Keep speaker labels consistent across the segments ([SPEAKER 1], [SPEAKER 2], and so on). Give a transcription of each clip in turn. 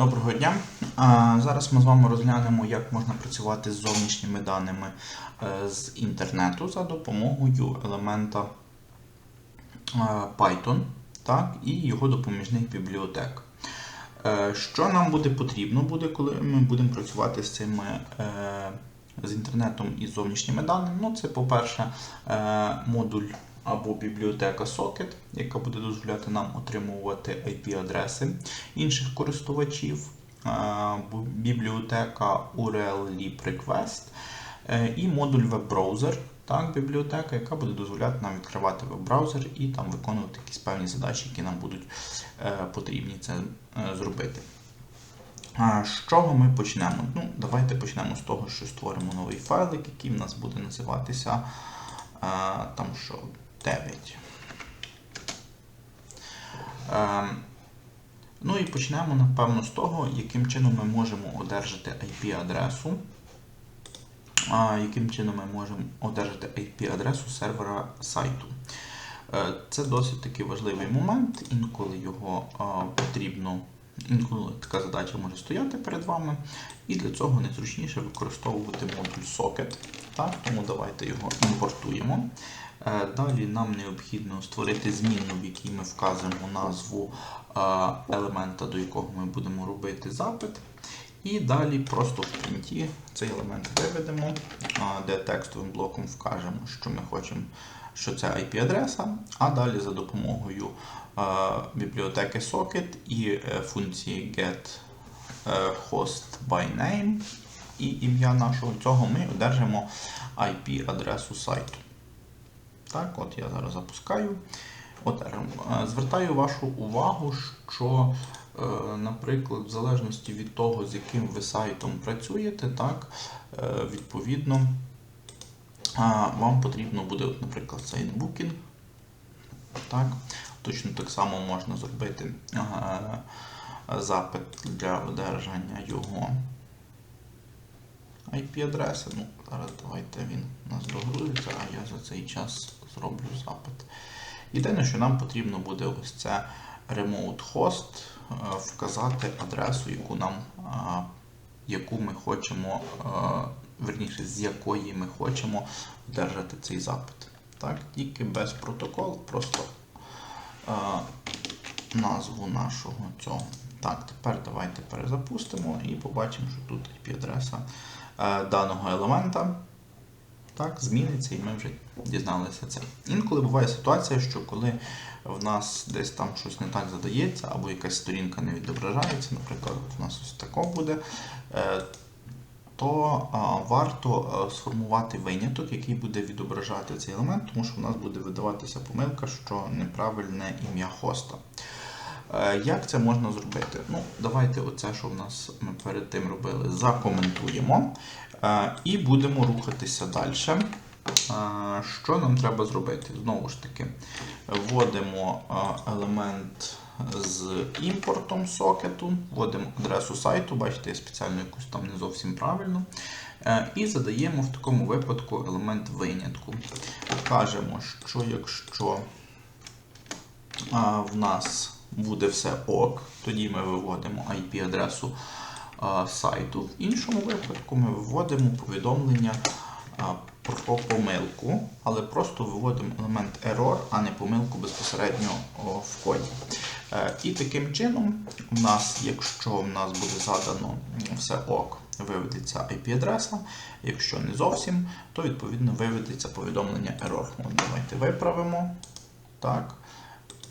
[SPEAKER 1] Доброго дня. Зараз ми з вами розглянемо, як можна працювати з зовнішніми даними е, з інтернету за допомогою елемента е, Python так, і його допоміжних бібліотек. Е, Що нам буде потрібно, буде, коли ми будемо працювати з цими з інтернетом і з зовнішніми даними? Ну, це, по-перше, модуль або бібліотека Socket, яка буде дозволяти нам отримувати IP-адреси інших користувачів, е, бібліотека URL Lib Request е, і модуль веб-браузер, так, бібліотека, яка буде дозволяти нам відкривати веб-браузер і там виконувати якісь певні задачі, які нам будуть е, потрібні це зробити. З чого ми почнемо? Ну, давайте почнемо з того, що створимо новий файлик, який в нас буде називатися там що 9. Е, ну і почнемо, напевно, з того, яким чином ми можемо одержати IP-адресу. Яким чином ми можемо одержати IP-адресу сервера сайту. Е, Це досить такий важливий момент, інколи його потрібно, інколи така задача може стояти перед вами, і для цього найзручніше використовувати модуль Socket. Так, тому давайте його імпортуємо. Е, Далі нам необхідно створити змінну, в якій ми вказуємо назву е, елемента, до якого ми будемо робити запит. І далі просто в принті цей елемент виведемо, де текстовим блоком вкажемо, що ми хочемо, що це IP-адреса, а далі за допомогою е, бібліотеки Socket і е, функції get е, host by name і ім'я нашого цього ми одержимо IP-адресу сайту. Так, от я зараз запускаю. Одержимо. Е, Звертаю вашу увагу, що, е, наприклад, в залежності від того, з яким ви сайтом працюєте, так, е, відповідно, вам потрібно буде, от, наприклад, Booking. Так, точно так само можна зробити запит для одержання його IP-адреси. Ну, зараз давайте він у нас догрузиться, а я за цей час зроблю запит. Єдине, що нам потрібно буде ось це remote host, е, вказати адресу, яку нам, е, яку ми хочемо, е, верніше, з якої ми хочемо одержати цей запит. Так, тільки без протоколу, просто назву нашого цього. Так, тепер давайте перезапустимо і побачимо, що тут IP-адреса даного елемента так, зміниться, і ми вже дізналися це. Інколи буває ситуація, що коли в нас десь там щось не так задається, або якась сторінка не відображається, наприклад, у нас ось тако буде, е, то варто е, сформувати виняток, який буде відображати цей елемент, тому що в нас буде видаватися помилка, що неправильне ім'я хоста. Е, Як це можна зробити? Ну, Давайте оце, що в нас ми перед тим робили, закоментуємо е, і будемо рухатися далі. Е, Що нам треба зробити? Знову ж таки, вводимо елемент з імпортом сокету, вводимо адресу сайту, бачите, я спеціально якусь там не зовсім правильно. І задаємо в такому випадку елемент винятку. Кажемо, що якщо в нас буде все ок, тоді ми виводимо IP-адресу сайту. В іншому випадку ми виводимо повідомлення про помилку, але просто виводимо елемент error, а не помилку безпосередньо в коді. Е, І таким чином, у нас, якщо в нас буде задано все ок, виведеться IP-адреса. Якщо не зовсім, то відповідно виведеться повідомлення error. От давайте виправимо. Так.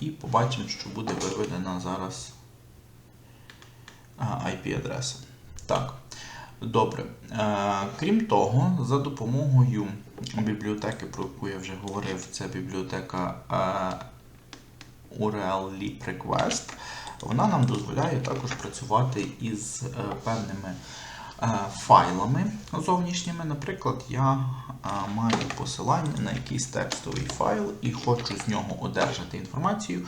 [SPEAKER 1] І побачимо, що буде виведена зараз IP-адреса. Так, добре. Е, крім того, за допомогою бібліотеки, про яку я вже говорив, це бібліотека е, URL Lib Request, вона нам дозволяє також працювати із е, певними е, файлами зовнішніми. Наприклад, я е, маю посилання на якийсь текстовий файл і хочу з нього одержати інформацію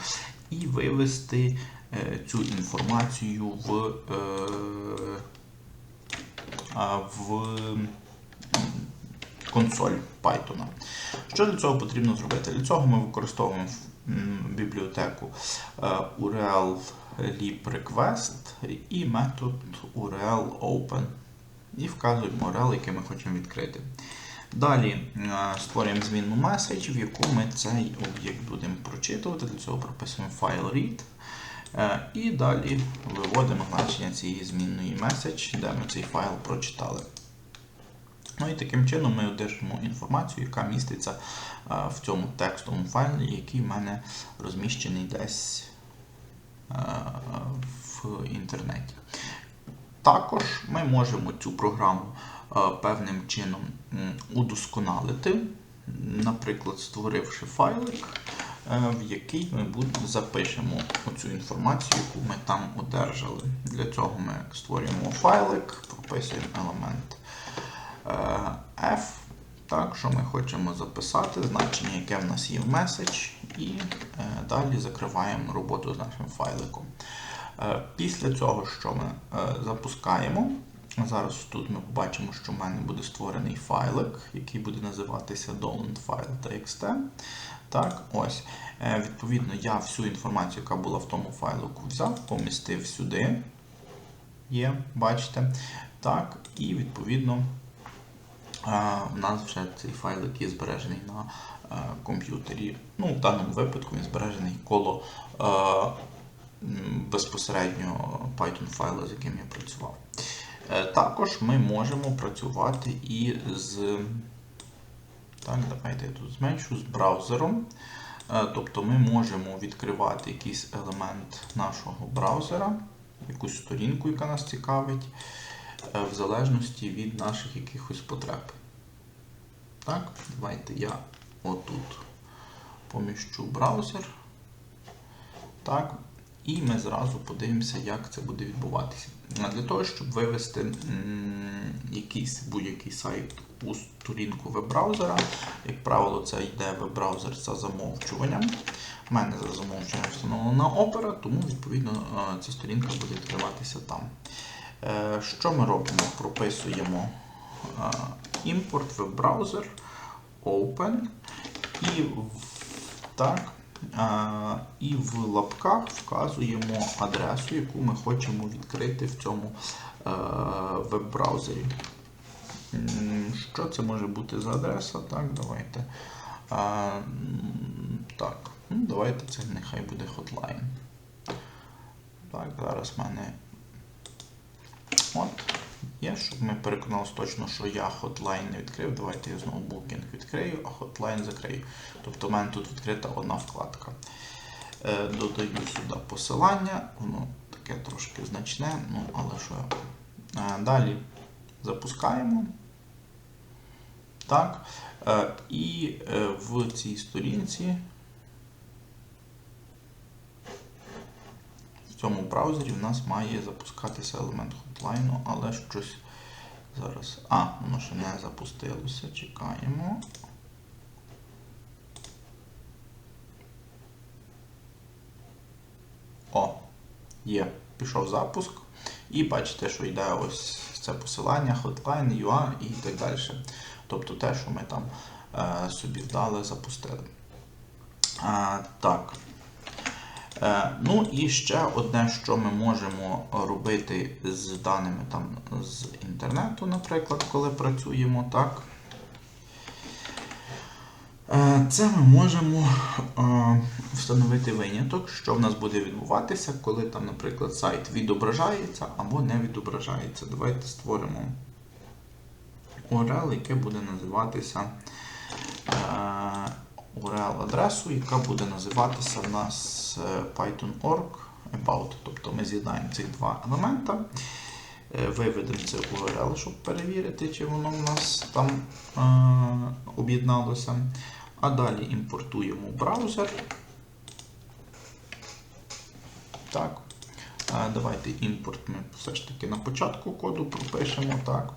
[SPEAKER 1] і вивести е, цю інформацію в, е, в консоль Python. Що для цього потрібно зробити? Для цього ми використовуємо бібліотеку е, URL lib request і метод URL open і вказуємо URL, який ми хочемо відкрити. Далі е, створюємо змінну message, в яку ми цей об'єкт будемо прочитувати. Для цього прописуємо file read. Е, І далі виводимо значення цієї змінної message, де ми цей файл прочитали. Ну і таким чином ми одержимо інформацію, яка міститься в цьому текстовому файлі, який в мене розміщений десь в інтернеті. Також ми можемо цю програму певним чином удосконалити, наприклад, створивши файлик, е, в який ми запишемо оцю інформацію, яку ми там одержали. Для цього ми створюємо файлик, прописуємо елемент F, так, що ми хочемо записати, значення, яке в нас є в меседж, і е, далі закриваємо роботу з нашим файликом. Е, Після цього, що ми е, запускаємо, зараз тут ми побачимо, що в мене буде створений файлик, який буде називатися download.file.txt. Так, ось. Е, Відповідно, я всю інформацію, яка була в тому файлику, взяв, помістив сюди. Є, бачите. Так, і відповідно у нас вже цей файлик є збережений на е, комп'ютері. Ну, в даному випадку він збережений коло е, безпосередньо Python файла, з яким я працював. Е, Також ми можемо працювати і з. Так, давайте я тут зменшу з браузером. Тобто ми можемо відкривати якийсь елемент нашого браузера, якусь сторінку, яка нас цікавить, в залежності від наших якихось потреб. Так, давайте я отут поміщу браузер. Так, і ми зразу подивимося, як це буде відбуватися. А Для того, щоб вивести якийсь будь-який сайт у сторінку веб-браузера, як правило, це йде веб-браузер за замовчуванням. У мене за замовчуванням встановлена опера, тому відповідно е, ця сторінка буде відкриватися там. Е, Що ми робимо? Прописуємо імпорт веб-браузер, open і так, і в лапках вказуємо адресу, яку ми хочемо відкрити в цьому е, веб-браузері. Що це може бути за адреса? Так, давайте. Так, ну, давайте це нехай буде hotline. Так, зараз в мене. От. Є, щоб ми переконалися точно, що я hotline не відкрив. Давайте я знову booking відкрию, а hotline закрию. Тобто в мене тут відкрита одна вкладка. Е, додаю сюди посилання, воно таке трошки значне, ну але що. Е, далі запускаємо. Так. Е, і в цій сторінці, в цьому браузері в нас має запускатися елемент хотлайну, але щось зараз. А, воно ще не запустилося. Чекаємо. О, є. Пішов запуск. І бачите, що йде ось це посилання, hotline, UA і так далі. Тобто те, що ми там е, собі вдали, запустили. А, так. Е, ну і ще одне, що ми можемо робити з даними там з інтернету, наприклад, коли працюємо так. Е, Це ми можемо е, встановити виняток, що в нас буде відбуватися, коли там, наприклад, сайт відображається або не відображається. Давайте створимо URL, яке буде називатися URL-адресу, яка буде називатися в нас е, python.org about. Тобто ми з'єднаємо цих два елемента. Е, Виведемо це URL, щоб перевірити, чи воно в нас там е, об'єдналося. А далі імпортуємо браузер. Так. Е, Давайте імпорт ми все ж таки на початку коду пропишемо. Так.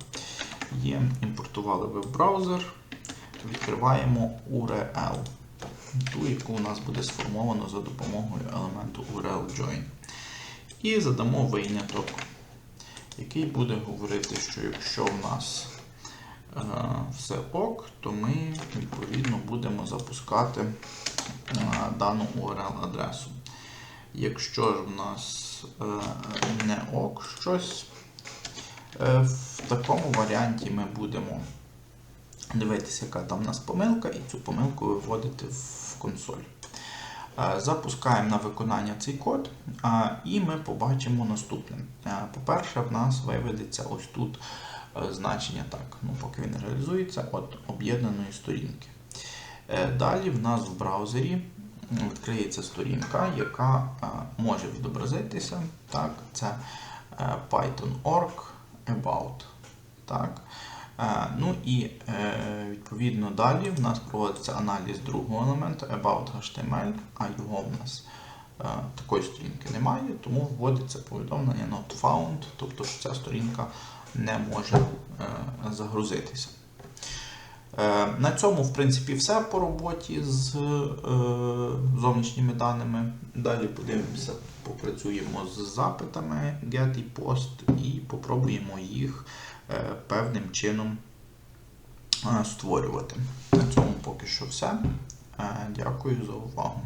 [SPEAKER 1] Є, імпортували веб-браузер. Відкриваємо URL, ту, яку у нас буде сформовано за допомогою елементу URL join. І задамо виняток, який буде говорити, що якщо в нас е, все ок, то ми відповідно будемо запускати е, дану URL-адресу. Якщо ж в нас е, не ок щось, е, в такому варіанті ми будемо дивитися, яка там у нас помилка, і цю помилку виводити в консоль. Е, Запускаємо на виконання цей код, і ми побачимо наступне. Е, По-перше, в нас виведеться ось тут е, значення так, ну поки він реалізується, от об'єднаної сторінки. Е, Далі в нас в браузері відкриється сторінка, яка е, може відобразитися. Так, це е, Python.org about. Так. Е, Ну і е, відповідно далі в нас проводиться аналіз другого елементу about HTML, а його в нас е, такої сторінки немає, тому вводиться повідомлення not found, тобто що ця сторінка не може загрузитися. На цьому, в принципі, все по роботі з зовнішніми даними. Далі подивимося, попрацюємо з запитами get і post і попробуємо їх певним чином е, створювати. На цьому поки що все. Е, Дякую за увагу.